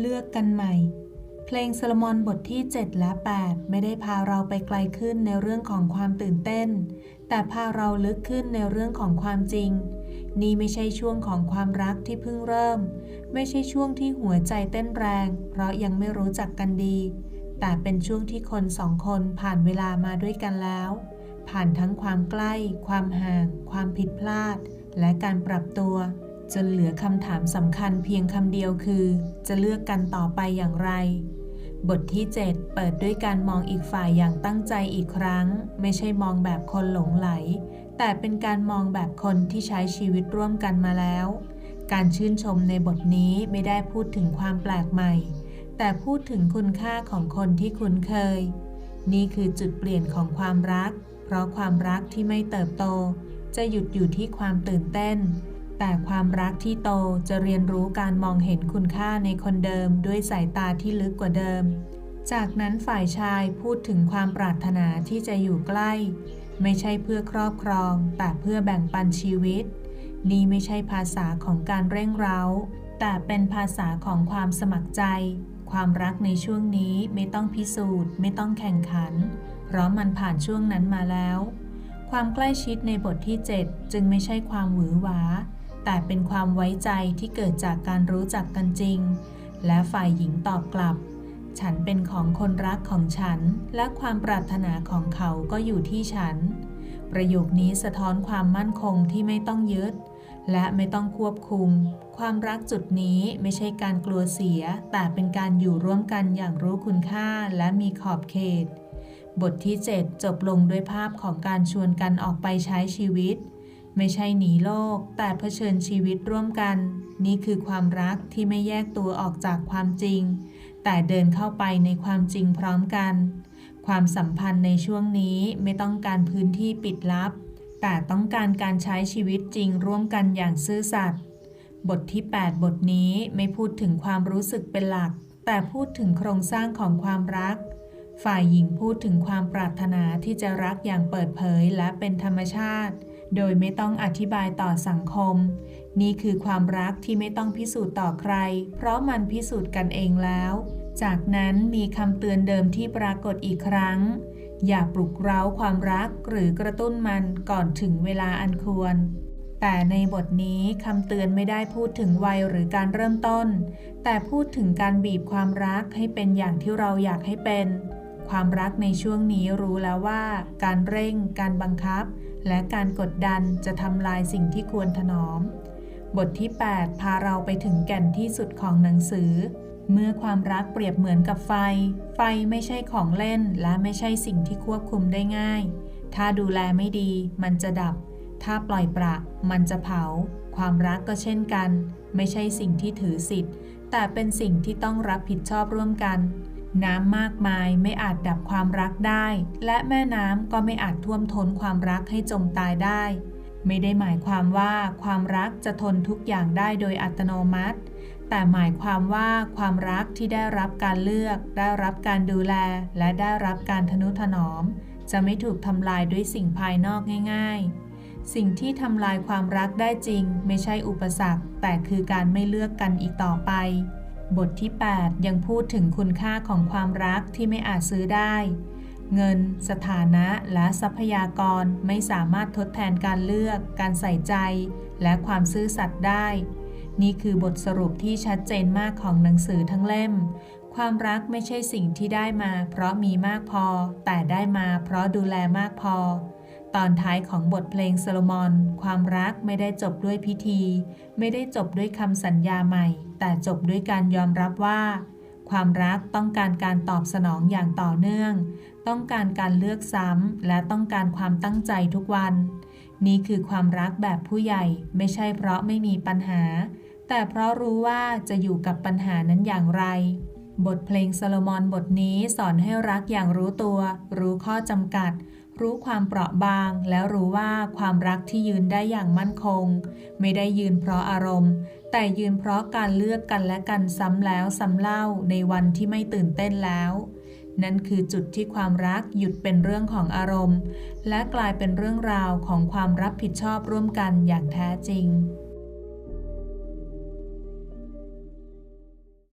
เลือกกันใหม่ เพลงซโลมอนบทที่ 7 และ 8 ไม่ได้พาเราไปไกลขึ้นในเรื่องของความตื่นเต้น แต่พาเราลึกขึ้นในเรื่องของความจริง นี่ไม่ใช่ช่วงของความรักที่เพิ่งเริ่ม ไม่ใช่ช่วงที่หัวใจเต้นแรง เพราะยังไม่รู้จักกันดี แต่เป็นช่วงที่คนสองคนผ่านเวลามาด้วยกันแล้ว ผ่านทั้งความใกล้ ความห่าง ความผิดพลาด และการปรับตัว จนเหลือคำถามสำคัญเพียงคำเดียวคือ จะเลือกกันต่อไปอย่างไร บทที่ 7 เปิดด้วยการมองอีกฝ่ายอย่างตั้งใจอีกครั้ง ไม่ใช่มองแบบคนหลงไหล แต่เป็นการมองแบบคนที่ใช้ชีวิตร่วมกันมาแล้ว การชื่นชมในบทนี้ไม่ได้พูดถึงความแปลกใหม่ แต่พูดถึงคุณค่าของคนที่คุ้นเคย นี่คือจุดเปลี่ยนของความรัก เพราะความรักที่ไม่เติบโต จะหยุดอยู่ที่ความตื่นเต้น แต่ความรักที่โตจะเรียนรู้การมองเห็นคุณค่าในคนเดิมด้วยสายตาที่ลึกกว่าเดิม จากนั้นฝ่ายชายพูดถึงความปรารถนาที่จะอยู่ใกล้ ไม่ใช่เพื่อครอบครอง แต่เพื่อแบ่งปันชีวิต นี่ไม่ใช่ภาษาของการเร่งเร้า แต่เป็นภาษาของความสมัครใจ ความรักในช่วงนี้ไม่ต้องพิสูจน์ ไม่ต้องแข่งขัน เพราะมันผ่านช่วงนั้นมาแล้ว ความใกล้ชิดในบทที่ 7 จึงไม่ใช่ความหวือหวา แต่เป็นความไว้ใจที่เกิดจากการรู้จักกันจริง และฝ่ายหญิงตอบกลับ ฉันเป็นของคนรักของฉัน และความปรารถนาของเขาก็อยู่ที่ฉัน ประโยคนี้สะท้อนความมั่นคงที่ไม่ต้องยึด และไม่ต้องควบคุม ความรักจุดนี้ไม่ใช่การกลัวเสีย แต่เป็นการอยู่ร่วมกันอย่างรู้คุณค่าและมีขอบเขต บทที่ 7 จบลงด้วยภาพของการชวนกันออกไปใช้ชีวิต ไม่ใช่หนีโลก แต่เผชิญชีวิตร่วมกัน นี่คือความรักที่ไม่แยกตัวออกจากความจริง แต่เดินเข้าไปในความจริงพร้อมกัน ความสัมพันธ์ในช่วงนี้ไม่ต้องการพื้นที่ปิดลับ แต่ต้องการการใช้ชีวิตจริงร่วมกันอย่างซื่อสัตย์บทที่ 8 บทนี้ไม่พูดถึงความรู้สึกเป็นหลัก แต่พูดถึงโครงสร้างของความรัก ฝ่ายหญิงพูดถึงความปรารถนาที่จะรักอย่างเปิดเผยและเป็นธรรมชาติ โดยไม่ต้องอธิบายต่อสังคม นี่คือความรักที่ไม่ต้องพิสูจน์ต่อใคร เพราะมันพิสูจน์กันเองแล้ว จากนั้นมีคำเตือนเดิมที่ปรากฏอีกครั้ง อย่าปลุกเร้าความรักหรือกระตุ้นมันก่อนถึงเวลาอันควร แต่ในบทนี้คำเตือนไม่ได้พูดถึงวัยหรือการเริ่มต้น แต่พูดถึงการบีบความรักให้เป็นอย่างที่เราอยากให้เป็นความรักในช่วงนี้รู้แล้วว่า การเร่ง การบังคับ และการกดดันจะทำลายสิ่งที่ควรถนอม บทที่ 8 พาเราไปถึงแก่นที่สุดของหนังสือ เมื่อความรักเปรียบเหมือนกับไฟ ไฟไม่ใช่ของเล่นและไม่ใช่สิ่งที่ควบคุมได้ง่าย ถ้าดูแลไม่ดี มันจะดับ ถ้าปล่อยประ มันจะเผา ความรักก็เช่นกัน ไม่ใช่สิ่งที่ถือสิทธิ์ แต่เป็นสิ่งที่ต้องรับผิดชอบร่วมกัน น้ำมากมายไม่อาจดับความรักได้ และแม่น้ำก็ไม่อาจท่วมท้นความรักให้จมตายได้ ไม่ได้หมายความว่าความรักจะทนทุกอย่างได้โดยอัตโนมัติ แต่หมายความว่าความรักที่ได้รับการเลือก ได้รับการดูแล และได้รับการทนุถนอม จะไม่ถูกทำลายด้วยสิ่งภายนอกง่าย ๆสิ่งที่ทำลายความรักได้จริง ไม่ใช่อุปสรรค แต่คือการไม่เลือกกันอีกต่อไป บทที่ 8 ยังพูดถึงคุณค่าของความรักที่ไม่อาจซื้อได้ เงิน สถานะและทรัพยากรไม่สามารถทดแทนการเลือก การใส่ใจ และความซื่อสัตย์ได้ นี่คือบทสรุปที่ชัดเจนมากของหนังสือทั้งเล่ม ความรักไม่ใช่สิ่งที่ได้มา เพราะมีมากพอ แต่ได้มาเพราะดูแลมากพอ ตอนท้ายของบทเพลงโซโลมอน ความรักไม่ได้จบด้วยพิธี ไม่ได้จบด้วยคำสัญญาใหม่ แต่จบด้วยการยอมรับว่า ความรักต้องการการตอบสนองอย่างต่อเนื่อง ต้องการการเลือกซ้ำและต้องการความตั้งใจทุกวัน นี่คือความรักแบบผู้ใหญ่ ไม่ใช่เพราะไม่มีปัญหา แต่เพราะรู้ว่าจะอยู่กับปัญหานั้นอย่างไรบทเพลงโซโลมอนบทนี้สอนให้รักอย่างรู้ตัว รู้ข้อจำกัด รู้ความเปราะบาง แล้วรู้ว่าความรักที่ยืนได้อย่างมั่นคง ไม่ได้ยืนเพราะอารมณ์ แต่ยืนเพราะการเลือกกันและกันซ้ำแล้วซ้ำเล่าในวันที่ไม่ตื่นเต้นแล้ว นั่นคือจุดที่ความรักหยุดเป็นเรื่องของอารมณ์ และกลายเป็นเรื่องราวของความรับผิดชอบร่วมกันอย่างแท้จริง